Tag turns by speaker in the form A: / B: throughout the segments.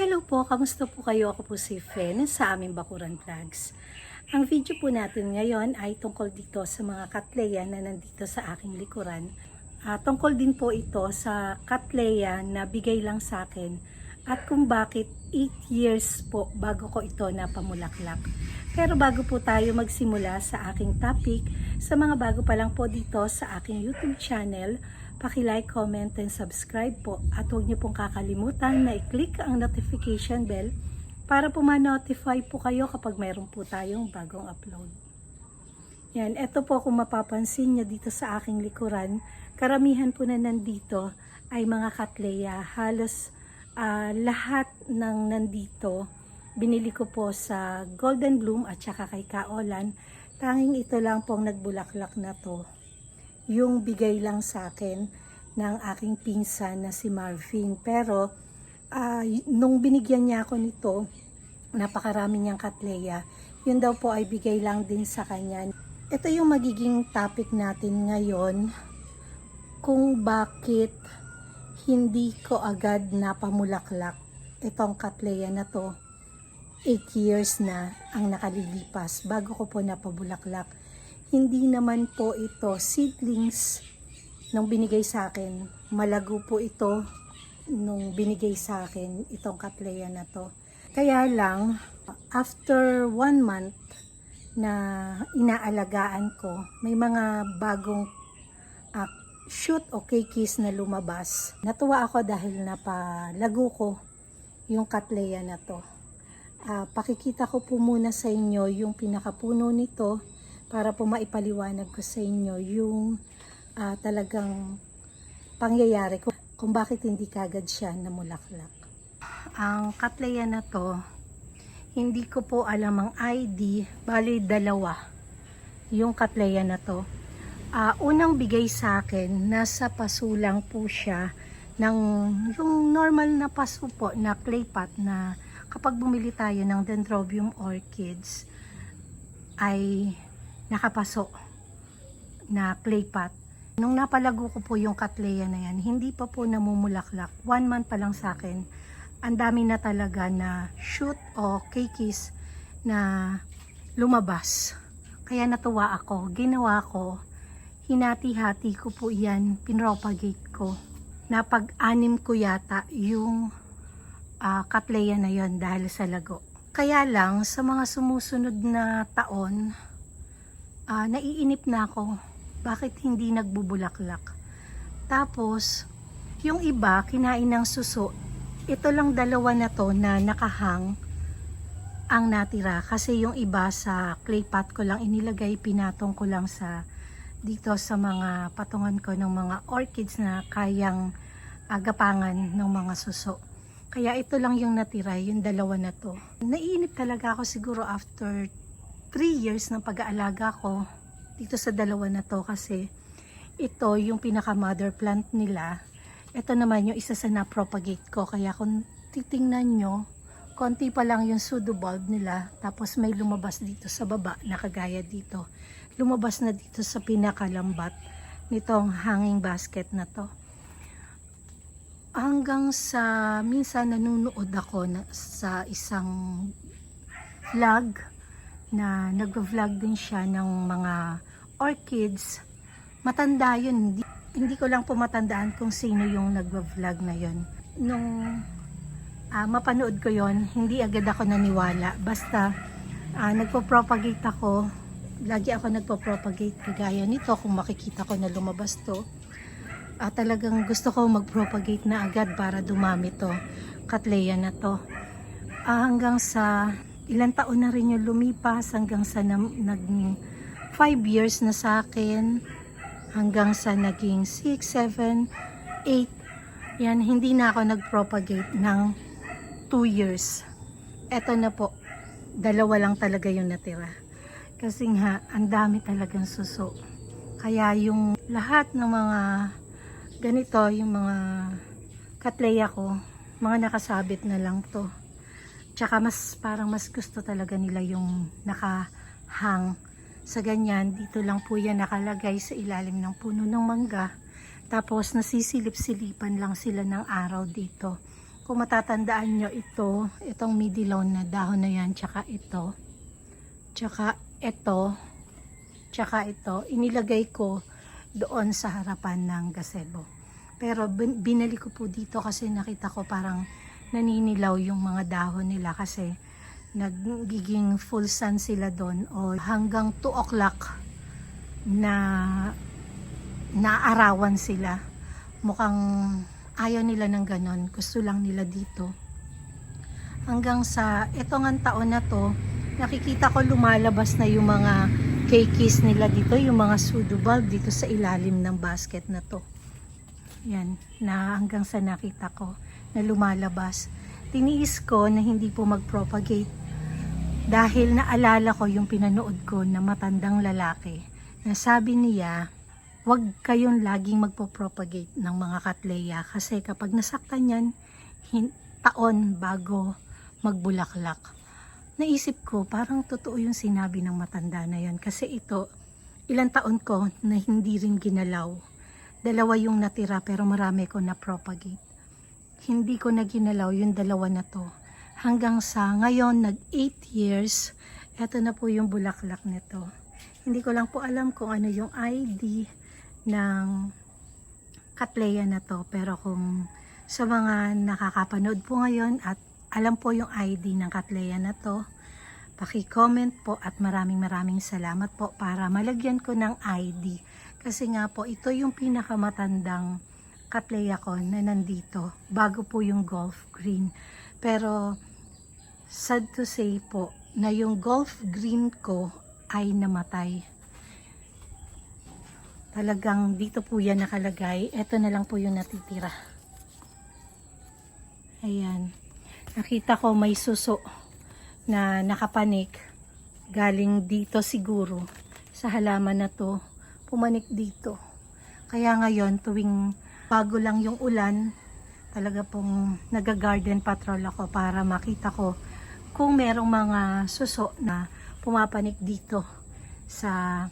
A: Hello po, kamusta po kayo? Ako po si Fen sa aming Bakuran Vlogs. Ang video po natin ngayon ay tungkol dito sa mga katleya na nandito sa aking likuran. Ah, tungkol din po ito sa katleya na bigay lang sa akin at kung bakit 8 years po bago ko ito napamulaklak. Pero bago po tayo magsimula sa aking topic, sa mga bago pa lang po dito sa aking YouTube channel, Paki-like, comment, and subscribe po. At huwag niyo pong kakalimutan na i-click ang notification bell para po ma-notify po kayo kapag mayroon po tayong bagong upload. Yan, ito po kung mapapansin niyo dito sa aking likuran, karamihan po na nandito ay mga katleya. Halos ah, lahat ng nandito, binili ko po sa Golden Bloom at saka kay Kaolan. Tanging ito lang pong nagbulaklak na to yung bigay lang sa akin ng aking pinsan na si Marvin. Pero, y- nung binigyan niya ako nito, napakarami niyang katleya, yun daw po ay bigay lang din sa kanya. Ito yung magiging topic natin ngayon, kung bakit hindi ko agad napamulaklak itong katleya na to. 8 years na ang nakalilipas bago ko po napabulaklak hindi naman po ito seedlings nung binigay sa akin. Malago po ito nung binigay sa akin itong katleya na to. Kaya lang, after one month na inaalagaan ko, may mga bagong ah, shoot o cakes na lumabas. Natuwa ako dahil napalago ko yung katleya na to. Ah, pakikita ko po muna sa inyo yung pinakapuno nito para po maipaliwanag ko sa inyo yung ah, talagang pangyayari ko kung bakit hindi kagad siya namulaklak. Ang katleya na to, hindi ko po alam ang ID, bali dalawa yung katleya na to. Ah, unang bigay sa akin, nasa paso lang po siya ng yung normal na paso po na clay pot na kapag bumili tayo ng dendrobium orchids ay nakapaso na clay pot. Nung napalago ko po yung katleya na yan, hindi pa po namumulaklak. One month pa lang sa akin, ang dami na talaga na shoot o cakes na lumabas. Kaya natuwa ako. Ginawa ko, hinati-hati ko po yan, pinropagate ko. Napag-anim ko yata yung ah, katleya na yon dahil sa lago. Kaya lang, sa mga sumusunod na taon, ah, naiinip na ako bakit hindi nagbubulaklak. Tapos, yung iba, kinain ng suso. Ito lang dalawa na to na nakahang ang natira. Kasi yung iba sa clay pot ko lang inilagay, pinatong ko lang sa dito sa mga patungan ko ng mga orchids na kayang agapangan ng mga suso. Kaya ito lang yung natira, yung dalawa na to. Naiinip talaga ako siguro after 3 years ng pag-aalaga ko dito sa dalawa na to kasi ito yung pinaka mother plant nila. Ito naman yung isa sa na-propagate ko. Kaya kung titingnan nyo, konti pa lang yung pseudobulb nila. Tapos may lumabas dito sa baba na kagaya dito. Lumabas na dito sa pinakalambat nitong hanging basket na to. Hanggang sa minsan nanonood ako na, sa isang vlog na nag-vlog din siya ng mga orchids. Matanda yun. Hindi, hindi ko lang po matandaan kung sino yung nag-vlog na yun. Nung ah, mapanood ko yon hindi agad ako naniwala. Basta ah, nagpo-propagate ako. Lagi ako nagpo-propagate kagaya nito kung makikita ko na lumabas to. Ah, talagang gusto ko mag-propagate na agad para dumami to. Katleya na to. Ah, hanggang sa ilang taon na rin yung lumipas hanggang sa nam- nag 5 years na sa akin hanggang sa naging 6, 7, 8 yan hindi na ako nag-propagate ng 2 years. Eto na po dalawa lang talaga yung natira. Kasi nga ang dami talagang suso. Kaya yung lahat ng mga ganito yung mga katleya ko mga nakasabit na lang to Tsaka mas parang mas gusto talaga nila yung nakahang sa ganyan. Dito lang po yan nakalagay sa ilalim ng puno ng mangga. Tapos nasisilip-silipan lang sila ng araw dito. Kung matatandaan nyo ito, itong midilon na dahon na yan, tsaka ito, tsaka ito, tsaka ito, inilagay ko doon sa harapan ng gazebo. Pero bin- binali ko po dito kasi nakita ko parang naninilaw yung mga dahon nila kasi nagiging full sun sila doon o hanggang 2 o'clock na naarawan sila. Mukhang ayaw nila ng ganon. Gusto lang nila dito. Hanggang sa etong ang taon na to, nakikita ko lumalabas na yung mga keikis nila dito, yung mga sudubal dito sa ilalim ng basket na to. Yan, na hanggang sa nakita ko na lumalabas. Tiniis ko na hindi po mag-propagate dahil naalala ko yung pinanood ko na matandang lalaki na sabi niya, wag kayong laging magpo-propagate ng mga katleya kasi kapag nasaktan yan, taon bago magbulaklak. Naisip ko, parang totoo yung sinabi ng matanda na yon kasi ito, ilang taon ko na hindi rin ginalaw. Dalawa yung natira pero marami ko na propagate. Hindi ko na ginalaw yung dalawa na to. Hanggang sa ngayon, nag 8 years, eto na po yung bulaklak nito. Hindi ko lang po alam kung ano yung ID ng Katleya na to. Pero kung sa mga nakakapanood po ngayon at alam po yung ID ng Katleya na to, paki-comment po at maraming maraming salamat po para malagyan ko ng ID. Kasi nga po, ito yung pinakamatandang Ko na nandito bago po yung golf green. Pero sad to say po na yung golf green ko ay namatay. Talagang dito po yan nakalagay. Ito na lang po yung natitira. Ayan. Nakita ko may suso na nakapanik. Galing dito siguro sa halaman na to. Pumanik dito. Kaya ngayon tuwing bago lang yung ulan, talaga pong nag-garden patrol ako para makita ko kung merong mga suso na pumapanik dito sa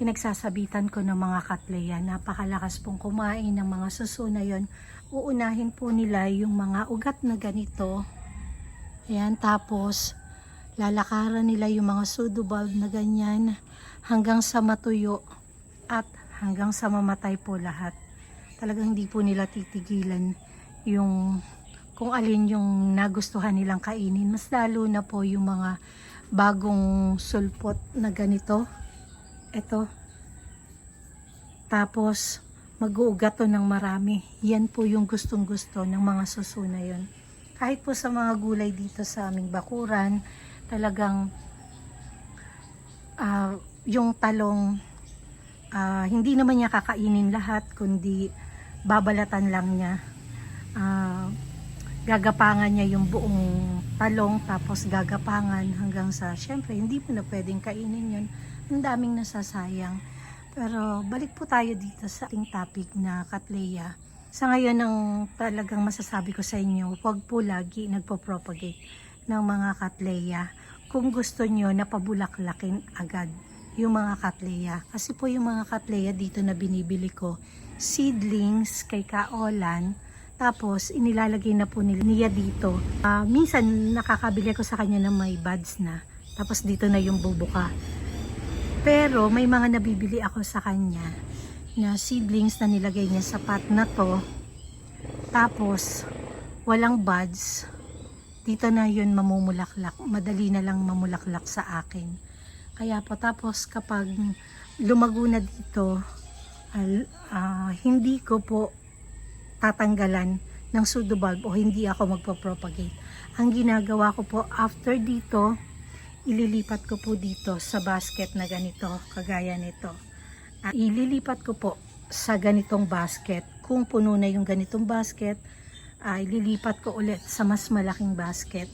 A: pinagsasabitan ko ng mga katleya. Napakalakas pong kumain ng mga suso na yon. Uunahin po nila yung mga ugat na ganito. Ayan, tapos lalakaran nila yung mga sudobulb na ganyan hanggang sa matuyo at hanggang sa mamatay po lahat. Talagang hindi po nila titigilan yung kung alin yung nagustuhan nilang kainin. Mas lalo na po yung mga bagong sulpot na ganito. Ito. Tapos, mag-uugat ng marami. Yan po yung gustong gusto ng mga suso na yun. Kahit po sa mga gulay dito sa aming bakuran, talagang ah, yung talong, ah, hindi naman niya kakainin lahat, kundi babalatan lang niya. Ah, gagapangan niya yung buong talong tapos gagapangan hanggang sa syempre hindi mo na pwedeng kainin yun. Ang daming nasasayang. Pero balik po tayo dito sa ating topic na katleya. Sa ngayon ang talagang masasabi ko sa inyo huwag po lagi nagpo-propagate ng mga katleya. Kung gusto nyo na pabulaklakin agad yung mga katleya. Kasi po yung mga katleya dito na binibili ko seedlings kay Kaolan tapos, inilalagay na po niya dito. Ah, minsan, nakakabili ko sa kanya ng may buds na. Tapos, dito na yung bubuka. Pero, may mga nabibili ako sa kanya na seedlings na nilagay niya sa pot na to. Tapos, walang buds. Dito na yun mamumulaklak. Madali na lang mamulaklak sa akin. Kaya po, tapos kapag lumago na dito, al- ah, hindi ko po tatanggalan ng pseudobulb o hindi ako magpo-propagate. Ang ginagawa ko po after dito, ililipat ko po dito sa basket na ganito, kagaya nito. At ililipat ko po sa ganitong basket. Kung puno na yung ganitong basket, ay ililipat ko ulit sa mas malaking basket.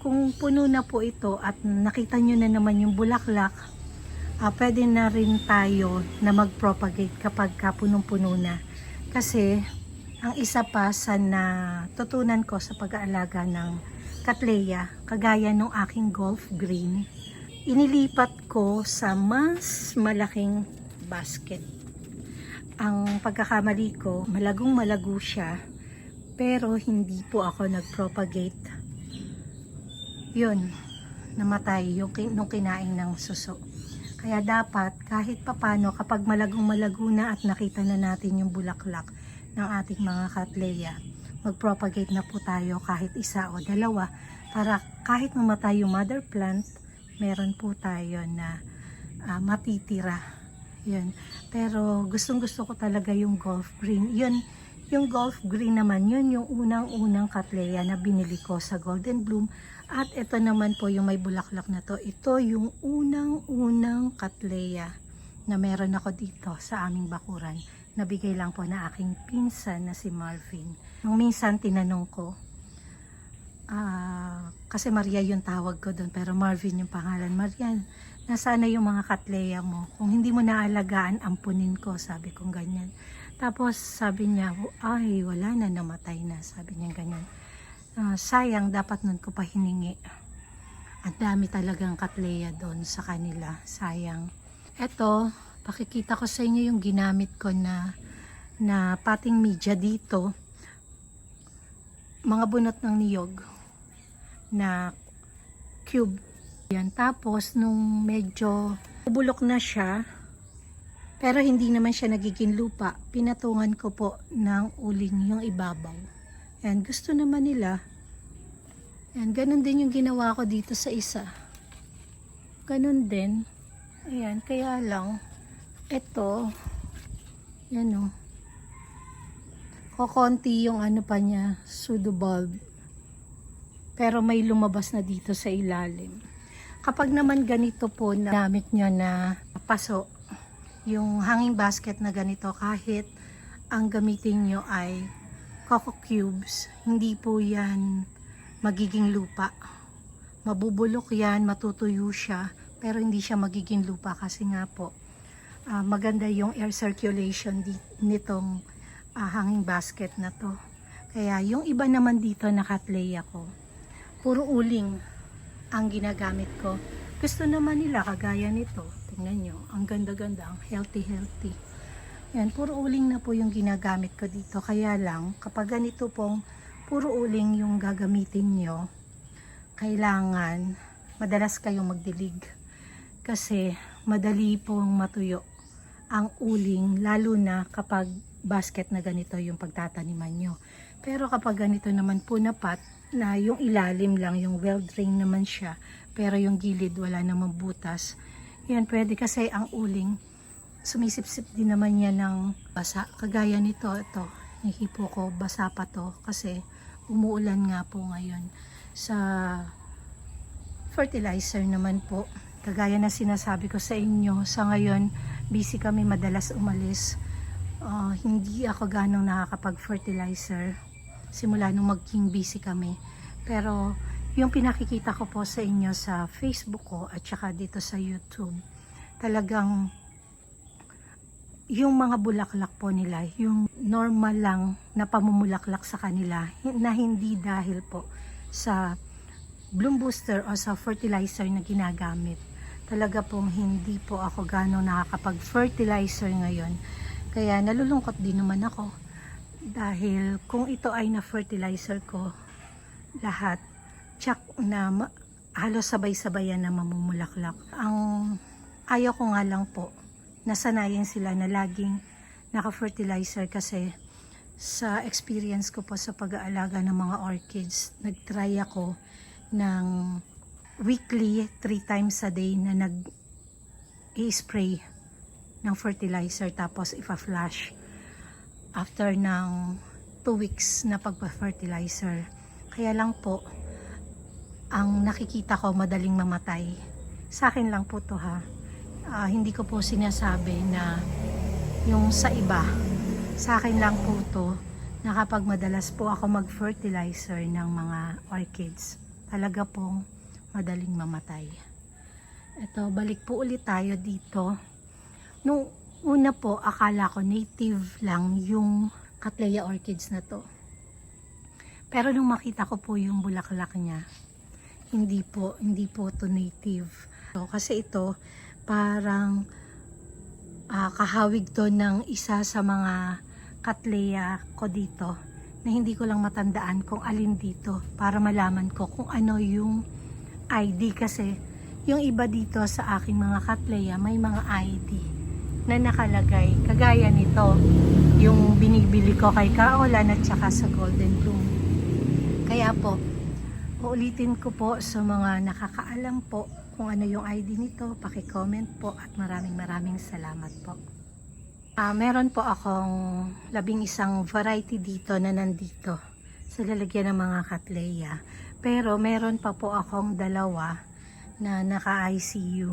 A: Kung puno na po ito at nakita nyo na naman yung bulaklak, ah, pwede na rin tayo na mag-propagate kapag punong-puno na. Kasi ang isa pa sa natutunan ko sa pag-aalaga ng katleya, kagaya ng aking golf green, inilipat ko sa mas malaking basket. Ang pagkakamali ko, malagong malago siya, Pero hindi po ako nag-propagate. Yun, namatay yung nung kinain ng suso. Kaya dapat kahit papano kapag malagong malago na at nakita na natin yung bulaklak ng ating mga katleya, mag-propagate na po tayo kahit isa o dalawa para kahit mamatay yung mother plant, meron po tayo na ah, matitira. Yun. Pero gustong gusto ko talaga yung golf green. Yun, yung golf green naman, yun yung unang-unang katleya na binili ko sa Golden Bloom. At ito naman po yung may bulaklak na to. Ito yung unang-unang katleya na meron ako dito sa aming bakuran. Nabigay lang po na aking pinsan na si Marvin. Nung minsan tinanong ko, ah, kasi Maria yung tawag ko doon, pero Marvin yung pangalan. Marian, nasaan na yung mga katleya mo? Kung hindi mo naalagaan, ampunin ko, sabi kong ganyan. Tapos sabi niya, ay wala na, namatay na, sabi niya ganyan. Ah, sayang, dapat nun ko pa hiningi. Ang dami talagang katleya doon sa kanila, sayang. Eto, pakikita ko sa inyo yung ginamit ko na na pating media dito. Mga bunot ng niyog na cube. Yan. Tapos, nung medyo bulok na siya, pero hindi naman siya nagiging lupa, pinatungan ko po ng uling yung ibabaw. And gusto naman nila. And ganun din yung ginawa ko dito sa isa. Ganun din. Ayan, kaya lang, ito, yan o. Kokonti yung ano pa niya, pseudo bulb. Pero may lumabas na dito sa ilalim. Kapag naman ganito po na gamit nyo na paso, yung hanging basket na ganito, kahit ang gamitin nyo ay coco cubes, hindi po yan magiging lupa. Mabubulok yan, matutuyo siya, pero hindi siya magiging lupa kasi nga po, ah, maganda yung air circulation nitong ah, hanging basket na to. Kaya yung iba naman dito na katleya ko, puro uling ang ginagamit ko. Gusto naman nila kagaya nito. Tingnan nyo, ang ganda-ganda, ang healthy-healthy. Yan, puro uling na po yung ginagamit ko dito. Kaya lang, kapag ganito pong puro uling yung gagamitin nyo, kailangan madalas kayong magdilig. Kasi madali pong matuyo ang uling, lalo na kapag basket na ganito yung pagtataniman nyo. Pero kapag ganito naman po na pot, na yung ilalim lang, yung well drained naman siya, pero yung gilid wala namang butas, yan pwede kasi ang uling, sumisip-sip din naman yan ng basa. Kagaya nito, ito, hihipo ko, basa pa to kasi umuulan nga po ngayon. Sa fertilizer naman po, kagaya na sinasabi ko sa inyo, sa ngayon, busy kami madalas umalis. Ah, hindi ako ganong nakakapag-fertilizer simula nung maging busy kami. Pero yung pinakikita ko po sa inyo sa Facebook ko at saka dito sa YouTube, talagang yung mga bulaklak po nila, yung normal lang na pamumulaklak sa kanila, na hindi dahil po sa bloom booster o sa fertilizer na ginagamit. Talaga pong hindi po ako gano'ng nakakapag-fertilizer ngayon. Kaya nalulungkot din naman ako dahil kung ito ay na-fertilizer ko lahat, tsak na halos sabay-sabayan na mamumulaklak. Ang ayaw ko nga lang po, nasanayin sila na laging naka-fertilizer kasi sa experience ko po sa pag-aalaga ng mga orchids, nag-try ako ng weekly, three times a day na nag i-spray ng fertilizer tapos ipa-flash after ng 2 weeks na pagpa-fertilizer. Kaya lang po, ang nakikita ko madaling mamatay. Sa akin lang po to ha. Ah, hindi ko po sinasabi na yung sa iba. Sa akin lang po to na po ako mag-fertilizer ng mga orchids, talaga pong madaling mamatay. Ito, balik po ulit tayo dito. Nung una po, akala ko native lang yung Cattleya orchids na to. Pero nung makita ko po yung bulaklak niya, hindi po, hindi po to native. So, kasi ito, parang ah, kahawig to ng isa sa mga Cattleya ko dito na hindi ko lang matandaan kung alin dito para malaman ko kung ano yung ID kasi yung iba dito sa aking mga katleya may mga ID na nakalagay. Kagaya nito yung binibili ko kay Kaolan at saka sa Golden Bloom. Kaya po uulitin ko po sa mga nakakaalam po kung ano yung ID nito paki-comment po at maraming maraming salamat po Ah, meron po akong labing isang variety dito na nandito sa lalagyan ng mga katleya. Pero meron pa po akong dalawa na naka-ICU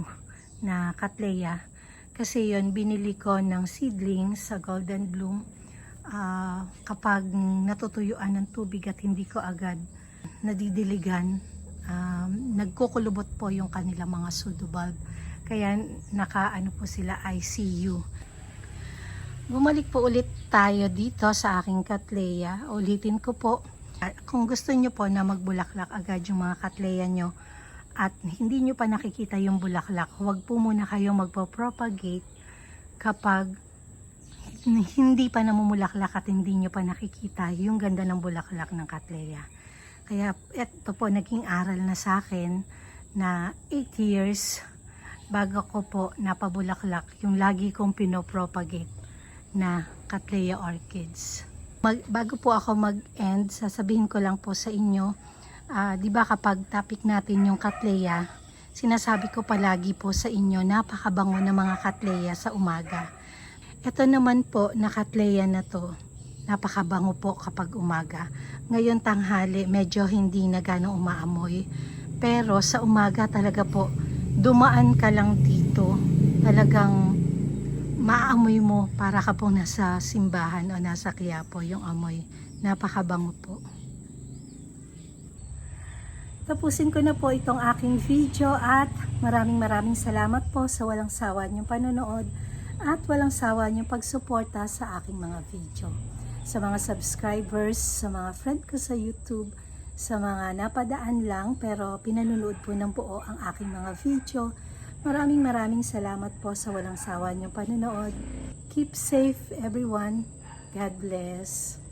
A: na katleya. Kasi yon binili ko ng seedlings sa Golden Bloom ah, kapag natutuyuan ng tubig at hindi ko agad nadidiligan, um, nagkukulubot po yung kanilang mga pseudobulb. Kaya naka ano po sila ICU. Bumalik po ulit tayo dito sa aking katleya. Ulitin ko po, ah, kung gusto nyo po na magbulaklak agad yung mga katleya nyo at hindi nyo pa nakikita yung bulaklak, huwag po muna kayong magpo-propagate kapag hindi pa namumulaklak at hindi nyo pa nakikita yung ganda ng bulaklak ng katleya. Kaya ito po naging aral na sa akin na 8 years bago ko po napabulaklak yung lagi kong pinopropagate na Cattleya Orchids. Mag, bago po ako mag-end, sasabihin ko lang po sa inyo, ah, di ba kapag topic natin yung Cattleya, sinasabi ko palagi po sa inyo, napakabango ng mga Cattleya sa umaga. Ito naman po na Cattleya na to, napakabango po kapag umaga. Ngayon tanghali, medyo hindi na ganong umaamoy. Pero sa umaga talaga po, dumaan ka lang dito, talagang maamoy mo para ka pong nasa simbahan o nasa Quiapo yung amoy. Napakabango po. Tapusin ko na po itong aking video at maraming maraming salamat po sa walang sawa niyong panonood at walang sawa niyong pagsuporta sa aking mga video. Sa mga subscribers, sa mga friend ko sa YouTube, sa mga napadaan lang pero pinanunood po ng buo ang aking mga video, Maraming maraming salamat po sa walang sawa niyong panonood. Keep safe everyone. God bless.